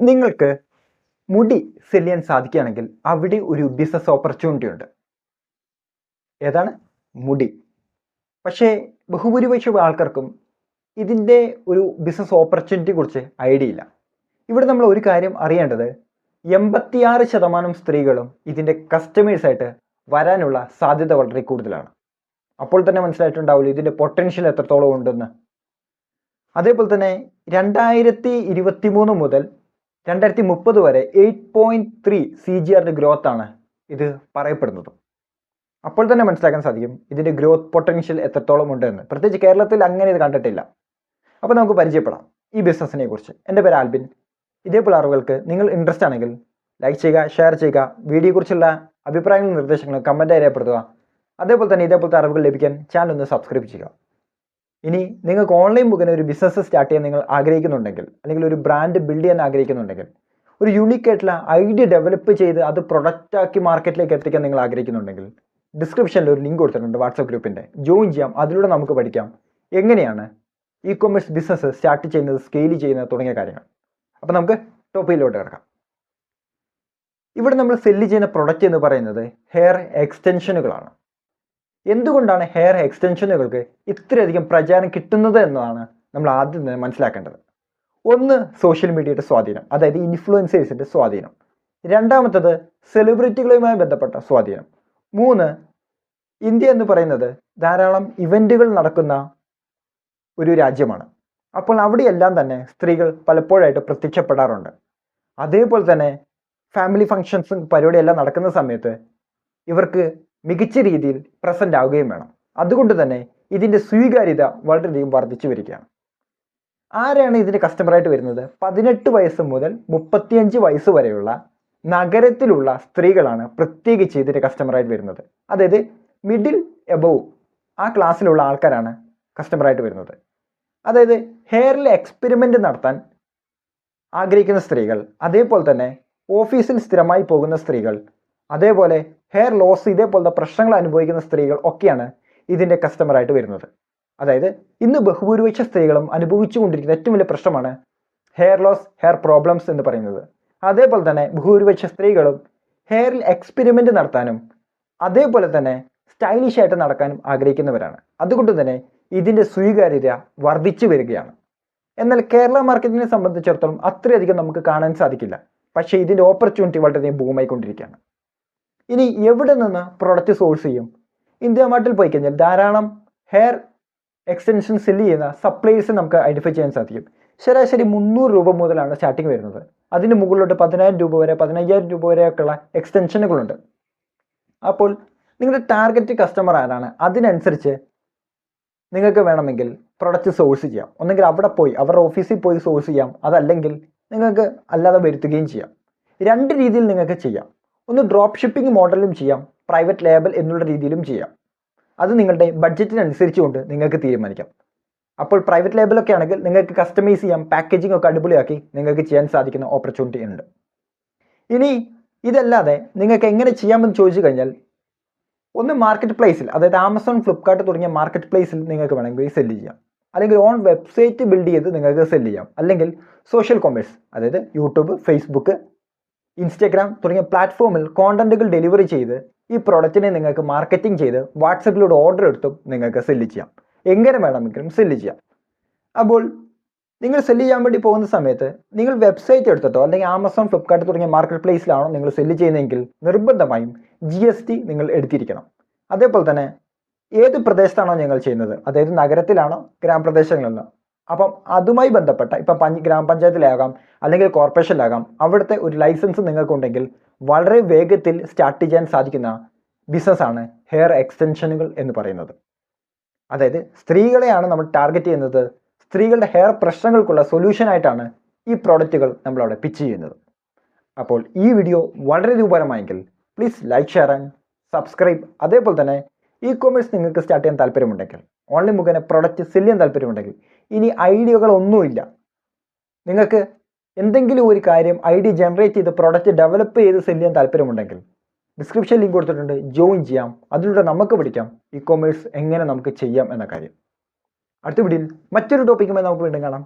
നിങ്ങൾക്ക് മുടി സെൽ ചെയ്യാൻ സാധിക്കുകയാണെങ്കിൽ അവിടെ ഒരു ബിസിനസ് ഓപ്പർച്യൂണിറ്റി ഉണ്ട്. ഏതാണ്? മുടി. പക്ഷേ ബഹുഭൂരിപക്ഷം ആൾക്കാർക്കും ഇതിന്റെ ഒരു ബിസിനസ് ഓപ്പർച്യൂണിറ്റിയെ കുറിച്ച് ഐഡിയ ഇല്ല. ഇവിടെ നമ്മൾ ഒരു കാര്യം അറിയേണ്ടത് എൺപത്തിയാറ് ശതമാനം സ്ത്രീകളും ഇതിന്റെ കസ്റ്റമേഴ്സായിട്ട് വരാനുള്ള സാധ്യത വളരെ കൂടുതലാണ്. അപ്പോൾ തന്നെ മനസ്സിലായിട്ടുണ്ടാവില്ല ഇതിന്റെ പൊട്ടൻഷ്യൽ എത്രത്തോളം ഉണ്ടെന്ന്. അതേപോലെ തന്നെ രണ്ടായിരത്തി ഇരുപത്തി മൂന്ന് മുതൽ രണ്ടായിരത്തി മുപ്പത് വരെ eight point three C G ആറിന്റെ ഗ്രോത്ത് ആണ് ഇത് പറയപ്പെടുന്നത്. അപ്പോൾ തന്നെ മനസ്സിലാക്കാൻ സാധിക്കും ഇതിന്റെ ഗ്രോത്ത് പൊട്ടൻഷ്യൽ എത്രത്തോളം ഉണ്ടെന്ന് പ്രത്യേകിച്ച് കേരളത്തിൽ അങ്ങനെ ഇത് കണ്ടിട്ടില്ല. അപ്പോൾ നമുക്ക് പരിചയപ്പെടാം ഈ ബിസിനസ്സിനെ കുറിച്ച്. എന്റെ പേര് ആൽബിൻ. ഇതേപോലെ അറിവുകൾക്ക് നിങ്ങൾ ഇൻട്രസ്റ്റ് ആണെങ്കിൽ ലൈക്ക് ചെയ്യുക ഷെയർ ചെയ്യുക വീഡിയോയെക്കുറിച്ചുള്ള അഭിപ്രായങ്ങളും നിർദ്ദേശങ്ങളും കമന്റായി രേഖപ്പെടുത്തുക. അതേപോലെ തന്നെ ഇതേപോലത്തെ അറിവുകൾ ലഭിക്കാൻ ചാനൽ ഒന്ന് സബ്സ്ക്രൈബ് ചെയ്യുക. ഇനി നിങ്ങൾക്ക് ഓൺലൈൻ മുഖേന ഒരു ബിസിനസ് സ്റ്റാർട്ട് ചെയ്യാൻ നിങ്ങൾ ആഗ്രഹിക്കുന്നുണ്ടെങ്കിൽ അല്ലെങ്കിൽ ഒരു ബ്രാൻഡ് ബിൽഡ് ചെയ്യാൻ ആഗ്രഹിക്കുന്നുണ്ടെങ്കിൽ ഒരു യുണീക്ക് ആയിട്ടുള്ള ഐഡിയ ഡെവലപ്പ് ചെയ്ത് അത് പ്രൊഡക്റ്റ് ആക്കി മാർക്കറ്റിലേക്ക് എത്തിക്കാൻ നിങ്ങൾ ആഗ്രഹിക്കുന്നുണ്ടെങ്കിൽ ഡിസ്ക്രിപ്ഷനിൽ ഒരു ലിങ്ക് കൊടുത്തിട്ടുണ്ട് വാട്സപ്പ് ഗ്രൂപ്പിന്റെ ജോയിൻ ചെയ്യാം അതിലൂടെ നമുക്ക് പഠിക്കാം എങ്ങനെയാണ് ഇ കൊമേഴ്സ് ബിസിനസ് സ്റ്റാർട്ട് ചെയ്യുന്നത് സ്കെയിൽ ചെയ്യുന്നത് തുടങ്ങിയ കാര്യങ്ങൾ. അപ്പോൾ നമുക്ക് ടോപ്പിയിലോട്ട് കിടക്കാം. ഇവിടെ നമ്മൾ സെല്ല് ചെയ്യുന്ന പ്രൊഡക്റ്റ് എന്ന് പറയുന്നത് ഹെയർ എക്സ്റ്റൻഷനുകളാണ് എന്തുകൊണ്ടാണ് ഹെയർ എക്സ്റ്റൻഷനുകൾക്ക് ഇത്രയധികം പ്രചാരം കിട്ടുന്നത് എന്നതാണ് നമ്മൾ ആദ്യം തന്നെ മനസ്സിലാക്കേണ്ടത്. ഒന്ന് സോഷ്യൽ മീഡിയയുടെ സ്വാധീനം അതായത് ഇൻഫ്ലുവൻസേഴ്സിന്റെ സ്വാധീനം. രണ്ടാമത്തത് സെലിബ്രിറ്റികളുമായി ബന്ധപ്പെട്ട സ്വാധീനം. മൂന്ന് ഇന്ത്യ എന്ന് പറയുന്നത് ധാരാളം ഇവന്റുകൾ നടക്കുന്ന ഒരു രാജ്യമാണ്. അപ്പോൾ അവിടെയെല്ലാം തന്നെ സ്ത്രീകൾ പലപ്പോഴായിട്ട് പ്രത്യക്ഷപ്പെടാറുണ്ട്. അതേപോലെ തന്നെ ഫാമിലി ഫങ്ഷൻസും പരിപാടിയെല്ലാം നടക്കുന്ന സമയത്ത് ഇവർക്ക് മികച്ച രീതിയിൽ പ്രസന്റ് ആവുകയും വേണം. അതുകൊണ്ട് തന്നെ ഇതിന്റെ സ്വീകാര്യത വളരെയധികം വർദ്ധിച്ചു വരികയാണ്. ആരാണ് ഇതിന്റെ കസ്റ്റമറായിട്ട് വരുന്നത്? പതിനെട്ട് വയസ്സ് മുതൽ മുപ്പത്തിയഞ്ച് വയസ്സ് വരെയുള്ള നഗരത്തിലുള്ള സ്ത്രീകളാണ് പ്രത്യേകിച്ച് ഇതിന്റെ കസ്റ്റമറായിട്ട് വരുന്നത്. അതായത് മിഡിൽ എബവ് ആ ക്ലാസ്സിലുള്ള ആൾക്കാരാണ് കസ്റ്റമറായിട്ട് വരുന്നത്. അതായത് ഹെയറിൽ എക്സ്പെരിമെന്റ് നടത്താൻ ആഗ്രഹിക്കുന്ന സ്ത്രീകൾ അതേപോലെ തന്നെ ഓഫീസിൽ സ്ഥിരമായി പോകുന്ന സ്ത്രീകൾ അതേപോലെ ഹെയർ ലോസ് ഇതേപോലത്തെ പ്രശ്നങ്ങൾ അനുഭവിക്കുന്ന സ്ത്രീകൾ ഒക്കെയാണ് ഇതിന്റെ കസ്റ്റമറായിട്ട് വരുന്നത്. അതായത് ഇന്ന് ബഹുഭൂരിപക്ഷ സ്ത്രീകളും അനുഭവിച്ചു കൊണ്ടിരിക്കുന്ന ഏറ്റവും വലിയ പ്രശ്നമാണ് ഹെയർ ലോസ് ഹെയർ പ്രോബ്ലംസ് എന്ന് പറയുന്നത്. അതേപോലെ തന്നെ ബഹുഭൂരിപക്ഷ സ്ത്രീകളും ഹെയറിൽ എക്സ്പെരിമെന്റ് നടത്താനും അതേപോലെ തന്നെ സ്റ്റൈലിഷ് ആയിട്ട് നടക്കാനും ആഗ്രഹിക്കുന്നവരാണ്. അതുകൊണ്ട് തന്നെ ഇതിന്റെ സ്വീകാര്യത വർദ്ധിച്ചു വരികയാണ്. എന്നാൽ കേരള മാർക്കറ്റിനെ സംബന്ധിച്ചിടത്തോളം അത്രയധികം നമുക്ക് കാണാൻ സാധിക്കില്ല. പക്ഷേ ഇതിന്റെ ഓപ്പർച്യൂണിറ്റി വളരെയധികം ഭൂമായിക്കൊണ്ടിരിക്കുകയാണ് ഇനി എവിടെ നിന്ന് പ്രൊഡക്റ്റ് സോഴ്സ് ചെയ്യും? ഇന്ത്യ മാർട്ടിൽ പോയി കഴിഞ്ഞാൽ ധാരാളം ഹെയർ എക്സ്റ്റൻഷൻ സെല്ല് ചെയ്യുന്ന സപ്ലൈസ് നമുക്ക് ഐഡന്റിഫൈ ചെയ്യാൻ സാധിക്കും. ശരാശരി മുന്നൂറ് രൂപ മുതലാണ് സ്റ്റാർട്ടിങ് വരുന്നത്. അതിന് മുകളിലോട്ട് പതിനായിരം രൂപ വരെ പതിനയ്യായിരം രൂപ വരെയൊക്കെയുള്ള എക്സ്റ്റൻഷനുകളുണ്ട് അപ്പോൾ നിങ്ങളുടെ ടാർഗറ്റ് കസ്റ്റമർ ആരാണ്? അതിനനുസരിച്ച് നിങ്ങൾക്ക് വേണമെങ്കിൽ പ്രൊഡക്റ്റ് സോഴ്സ് ചെയ്യാം. ഒന്നെങ്കിൽ അവിടെ പോയി അവരുടെ ഓഫീസിൽ പോയി സോഴ്സ് ചെയ്യാം. അതല്ലെങ്കിൽ നിങ്ങൾക്ക് അല്ലാതെ വരുത്തുകയും ചെയ്യാം. രണ്ട് രീതിയിൽ നിങ്ങൾക്ക് ചെയ്യാം. ഒന്ന് ഡ്രോപ്പ് ഷിപ്പിംഗ് മോഡലും ചെയ്യാം പ്രൈവറ്റ് ലേബൽ എന്നുള്ള രീതിയിലും ചെയ്യാം. അത് നിങ്ങളുടെ ബഡ്ജറ്റിനനുസരിച്ചുകൊണ്ട് നിങ്ങൾക്ക് തീരുമാനിക്കാം. അപ്പോൾ പ്രൈവറ്റ് ലേബലൊക്കെ ആണെങ്കിൽ നിങ്ങൾക്ക് കസ്റ്റമൈസ് ചെയ്യാം പാക്കേജിംഗ് ഒക്കെ അടിപൊളിയാക്കി നിങ്ങൾക്ക് ചെയ്യാൻ സാധിക്കുന്ന ഓപ്പർച്യൂണിറ്റി ഉണ്ട്. ഇനി ഇതല്ലാതെ നിങ്ങൾക്ക് എങ്ങനെ ചെയ്യാമെന്ന് ചോദിച്ചു കഴിഞ്ഞാൽ ഒന്ന് മാർക്കറ്റ് പ്ലേസിൽ അതായത് ആമസോൺ ഫ്ലിപ്കാർട്ട് തുടങ്ങിയ മാർക്കറ്റ് പ്ലേസിൽ നിങ്ങൾക്ക് വേണമെങ്കിൽ സെല്ല് ചെയ്യാം. അല്ലെങ്കിൽ ഓൺ വെബ്സൈറ്റ് ബിൽഡ് ചെയ്ത് നിങ്ങൾക്ക് സെല്ല് ചെയ്യാം. അല്ലെങ്കിൽ സോഷ്യൽ കൊമേഴ്സ് അതായത് യൂട്യൂബ് ഫേസ്ബുക്ക് ഇൻസ്റ്റഗ്രാം തുടങ്ങിയ പ്ലാറ്റ്ഫോമിൽ കോണ്ടന്റുകൾ ഡെലിവറി ചെയ്ത് ഈ പ്രൊഡക്റ്റിനെ നിങ്ങൾക്ക് മാർക്കറ്റിംഗ് ചെയ്ത് വാട്സപ്പിലൂടെ ഓർഡർ എടുത്തും നിങ്ങൾക്ക് സെല്ല് ചെയ്യാം. എങ്ങനെ വേണമെങ്കിലും സെല്ല് ചെയ്യാം. അപ്പോൾ നിങ്ങൾ സെല്ല് ചെയ്യാൻ വേണ്ടി പോകുന്ന സമയത്ത് നിങ്ങൾ വെബ്സൈറ്റ് എടുത്തിട്ടോ അല്ലെങ്കിൽ ആമസോൺ ഫ്ലിപ്കാർട്ട് തുടങ്ങിയ മാർക്കറ്റ് പ്ലേസിലാണോ നിങ്ങൾ സെല്ല് ചെയ്യുന്നതെങ്കിൽ നിർബന്ധമായും ജി എസ് ടി നിങ്ങൾ എടുത്തിരിക്കണം. അതേപോലെ തന്നെ ഏത് പ്രദേശത്താണോ നിങ്ങൾ ചെയ്യുന്നത്? അതായത് നഗരത്തിലാണോ? ഗ്രാമപ്രദേശങ്ങളിലാണോ? അപ്പം അതുമായി ബന്ധപ്പെട്ട ഇപ്പം പഞ്ച് ഗ്രാമപഞ്ചായത്തിലാകാം അല്ലെങ്കിൽ കോർപ്പറേഷനിലാകാം അവിടുത്തെ ഒരു ലൈസൻസ് നിങ്ങൾക്കുണ്ടെങ്കിൽ വളരെ വേഗത്തിൽ സ്റ്റാർട്ട് ചെയ്യാൻ സാധിക്കുന്ന ബിസിനസ്സാണ് ഹെയർ എക്സ്റ്റൻഷനുകൾ എന്ന് പറയുന്നത്. അതായത് സ്ത്രീകളെയാണ് നമ്മൾ ടാർഗറ്റ് ചെയ്യുന്നത്. സ്ത്രീകളുടെ ഹെയർ പ്രശ്നങ്ങൾക്കുള്ള സൊല്യൂഷൻ ആയിട്ടാണ് ഈ പ്രോഡക്റ്റുകൾ നമ്മളവിടെ പിച്ച് ചെയ്യുന്നത്. അപ്പോൾ ഈ വീഡിയോ വളരെ ഉപകാരമായെങ്കിൽ please like share and subscribe അതേപോലെ തന്നെ ഇ കോമേഴ്സ് നിങ്ങൾക്ക് സ്റ്റാർട്ട് ചെയ്യാൻ താല്പര്യമുണ്ടെങ്കിൽ ഓൺലൈൻ മുഖേന പ്രൊഡക്റ്റ് സെൽ ചെയ്യാൻ താല്പര്യമുണ്ടെങ്കിൽ. ഇനി ഐഡിയകളൊന്നുമില്ല നിങ്ങൾക്ക് എന്തെങ്കിലും ഒരു കാര്യം ഐഡിയ ജനറേറ്റ് ചെയ്ത് പ്രൊഡക്റ്റ് ഡെവലപ്പ് ചെയ്ത് സെൽ ചെയ്യാൻ താല്പര്യമുണ്ടെങ്കിൽ ഡിസ്ക്രിപ്ഷൻ ലിങ്ക് കൊടുത്തിട്ടുണ്ട് ജോയിൻ ചെയ്യാം. അതിലൂടെ നമുക്ക് പഠിക്കാം ഇ കൊമേഴ്സ് എങ്ങനെ നമുക്ക് ചെയ്യാം എന്ന കാര്യം. അടുത്ത വീഡിയോയിൽ മറ്റൊരു ടോപ്പിക്കുമായി നമുക്ക് വീണ്ടും കാണാം.